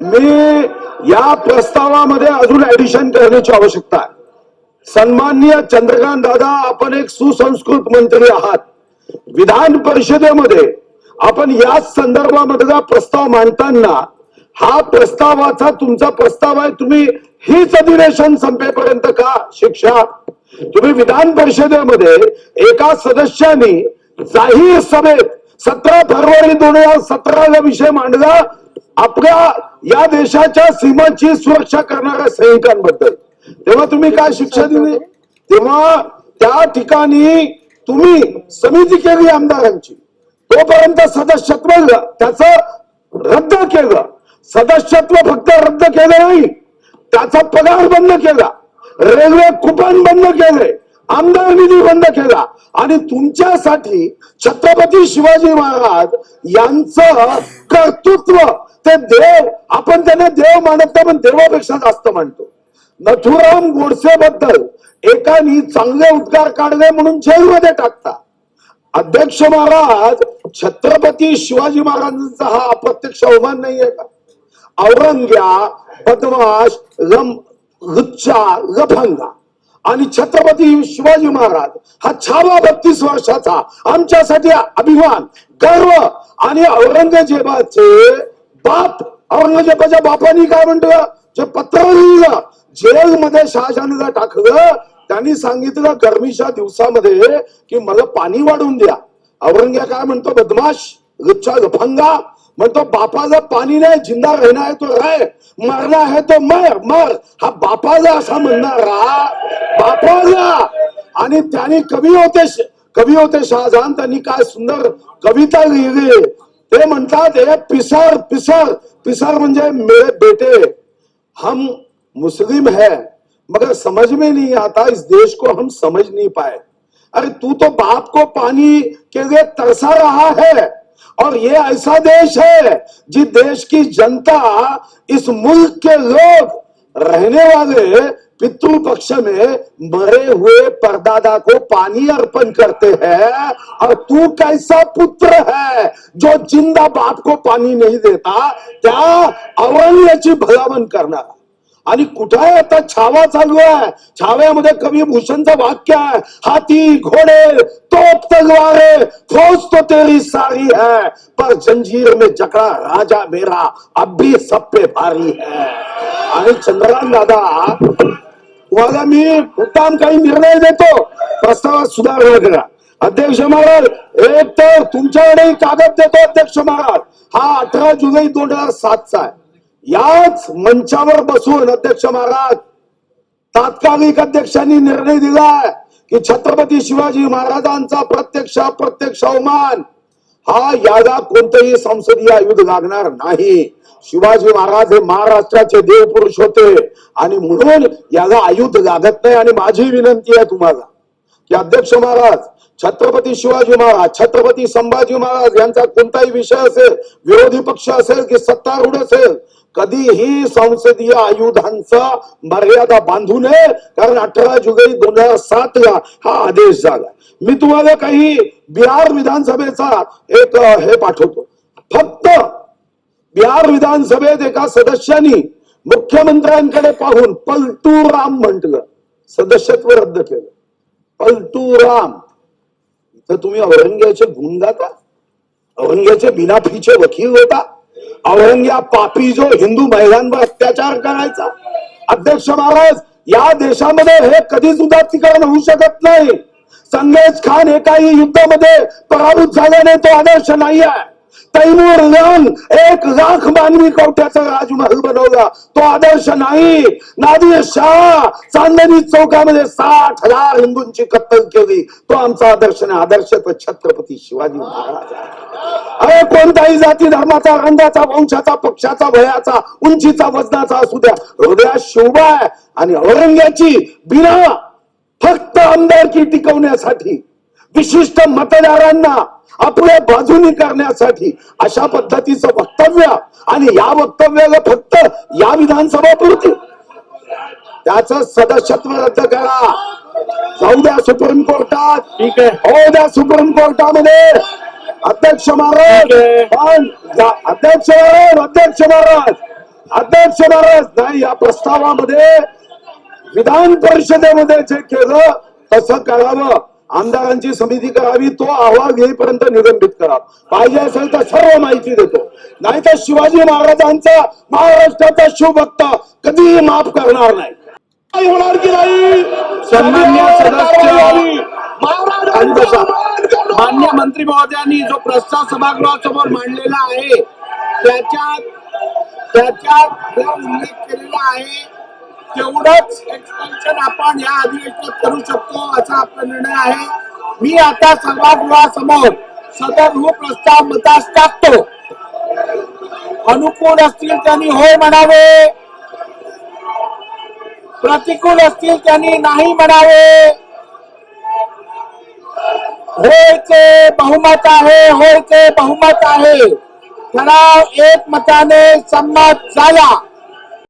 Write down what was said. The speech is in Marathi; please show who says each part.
Speaker 1: मी या प्रस्तावामध्ये अजून ऍडिशन करण्याची आवश्यकता आहे. सन्माननीय चंद्रकांत दादा आपण एक सुसंस्कृत मंत्री आहात. विधान परिषदेमध्ये आपण याच संदर्भामध्ये प्रस्ताव मांडताना हा प्रस्तावाचा तुमचा प्रस्ताव आहे तुम्ही हीच अधिवेशन संपेपर्यंत का शिक्षा? तुम्ही विधान परिषदेमध्ये एका सदस्याने जाहीर सभेत सतरा फरवरी दोन हजार सतराला विषय मांडला आपल्या या देशाच्या सीमांची सुरक्षा करणाऱ्या सैनिकांबद्दल. तेव्हा तुम्ही काय शिक्षा दिली? तेव्हा त्या ठिकाणी तुम्ही समिती केली आमदारांची. तोपर्यंत सदस्यत्व त्याचं रद्द केलं. सदस्यत्व फक्त रद्द केलं नाही त्याचा पगार बंद केला. रेल्वे कुपन बंद केले आमदार निधी बंद केला. आणि तुमच्यासाठी छत्रपती शिवाजी महाराज यांचं कर्तृत्व ते देव आपण त्यांना देव मानत नाही पण देवापेक्षा जास्त मानतो. नथुराम गोडसे बद्दल एकानी चांगले उद्गार काढले म्हणून जेलमध्ये टाकता. अध्यक्ष महाराज छत्रपती शिवाजी महाराजांचा हा अप्रत्यक्ष अवमान नाहीये का? औरंग्या बदमाश लम लुच्चा लफंगा आणि छत्रपती शिवाजी महाराज हा छावा बत्तीस वर्षाचा आमच्यासाठी अभिमान गर्व आणि औरंगजेबाचे बाप औरंगजेबाच्या बापानी काय म्हणतो जे पत्र लिहिलं जेल मध्ये शहाजहानला टाकलं त्यांनी सांगितलं गरमीच्या दिवसामध्ये की मला पाणी वाढून द्या. औरंग्या काय म्हणतो? बदमाश लुच्चा लफंगा. म्हणतो बापाला पाणी नाही जिंदा रहना आहे तो राय. मरना आहे तो मर मर. हा बापाला असा म्हणणारा बापाला. आणि त्याने कवी होते कवी होते शहाजहान त्यांनी काय सुंदर कविता लिहिली. ते म्हणतात हे पिसर पिसर पिसर म्हणजे मेरे बेटे। हम मुस्लिम है, मगर समझ में नहीं आता इस देश को हम समझ नहीं पाए। अरे तू तो बाप को पानी के लिए तरसा रहा है, और ये ऐसा देश है जिस देश की जनता इस मुल्क के लोग रहने वाले पितृ पक्ष में मरे हुए परदादा को पानी अर्पण करते हैं और तू कैसा पुत्र है जो ज़िंदा बाप को पानी नहीं देता? क्या औरंग्याची भलावन करणारा आणि कुठं आहे आता छावा चालू आहे? छाव्यामध्ये कवी भूषणचं वाक्य आहे. हाती घोडे तोप तलवारे फौज तो तेरी सारी है. पर जंजीर में जकड़ा राजा मेरा अब भी सब पे भारी है. आणि चंद्रकांत दादा तुम्हाला मी मुद्दाम काही निर्णय देतो. प्रस्तावात सुधारणा करा. अध्यक्ष महाराज एक तर तुमच्याकडे कागद देतो अध्यक्ष महाराज. हा अठरा जुलै दोन हजार सातचा आहे. याच मंचावर बसून अध्यक्ष महाराज तात्कालिक अध्यक्षांनी निर्णय दिलाय की छत्रपती शिवाजी महाराजांचा प्रत्यक्ष अप्रत्यक्ष अवमान हा याला कोणतंही संसदीय आयुध लागणार नाही. शिवाजी महाराज हे महाराष्ट्राचे देवपुरुष होते आणि म्हणून याला आयुध लागत नाही. आणि माझी विनंती आहे तुम्हाला की अध्यक्ष महाराज छत्रपती शिवाजी महाराज छत्रपती संभाजी महाराज यांचा कोणताही विषय असेल विरोधी पक्ष असेल की सत्तारूढ असेल कधीही संसदीय आयुधांचा मर्यादा बांधू नये कारण अठरा जुलै दोन हजार सात ला हा आदेश झाला. मी तुम्हाला काही बिहार विधानसभेचा एक हे पाठवतो. फक्त बिहार विधानसभेत एका सदस्यांनी मुख्यमंत्र्यांकडे पाहून पलटू राम म्हटलं. सदस्यत्व रद्द केलं. पलटू राम इथं तुम्ही औरंग्याचे गुण गाता औरंग्याचे बिनाफीचे वकील होता? औरंग्या पापी जो हिंदू महिलांवर अत्याचार करायचा. अध्यक्ष महाराज या देशामध्ये हे कधीच उदात्तीकरण होऊ शकत नाही. संगेज खान एकाही युद्धामध्ये पराभूत झाल्याने तो आदर्श नाही आहे तैमूर लंग एक लाख मानवी कवट्याचा राजमहल बनवला. तो आदर्श नाही. नादिर शाह चांदणी चौकामध्ये साठ हजार हिंदूंची कत्तल केली. तो आमचा आदर्श नाही. आदर्श तो छत्रपती शिवाजी महाराज अरे कोणताही जाती धर्माचा रंगाचा वंशाचा पक्षाचा वयाचा उंचीचा वजनाचा असू द्या. हृदयात शोभा आहे. आणि औरंग्याची बिना फक्त आमदारकी टिकवण्यासाठी विशिष्ट मतदारांना आपल्या बाजूनी करण्यासाठी अशा पद्धतीचं वक्तव्य आणि या वक्तव्याला फक्त या विधानसभा पुरती. त्याचं सदस्यत्व रद्द करा. जाऊ द्या सुप्रीम कोर्टात.
Speaker 2: ठीक आहे.
Speaker 1: हो द्या सुप्रीम कोर्टामध्ये. अध्यक्ष महाराज. पण अध्यक्ष महाराज अध्यक्ष महाराज. अध्यक्ष महाराज नाही या प्रस्तावामध्ये विधान परिषदेमध्ये जे केलं तसं करावं. आमदारांची समिती करावी तो अहवाल येईपर्यंत निलंबित करा. पाहिजे असेल तर सर्व माहिती देतो. नाही तर शिवाजी महाराजांचा महाराष्ट्राचा शिवभक्त कधीही माफ करणार नाही. होणार की नाही?
Speaker 2: सदस्य. मान्य मंत्री महोदयांनी जो प्रस्ताव सभागृहासमोर मांडलेला आहे त्याच्यात त्याच्यात उल्लेख केलेला आहे तेवढंच एक्सटेन्शन आपण या अधिवेशनात करू शकतो असा आपला निर्णय आहे. मी आता सभागृहासमोर सदर प्रस्ताव मतास टाकतो. अनुकूल असतील त्यांनी होय म्हणावे. प्रतिकूल असतील त्यांनी नाही म्हणावे. होयचे बहुमत आहे होयचे बहुमत आहे. ठराव एक मताने संमत झाला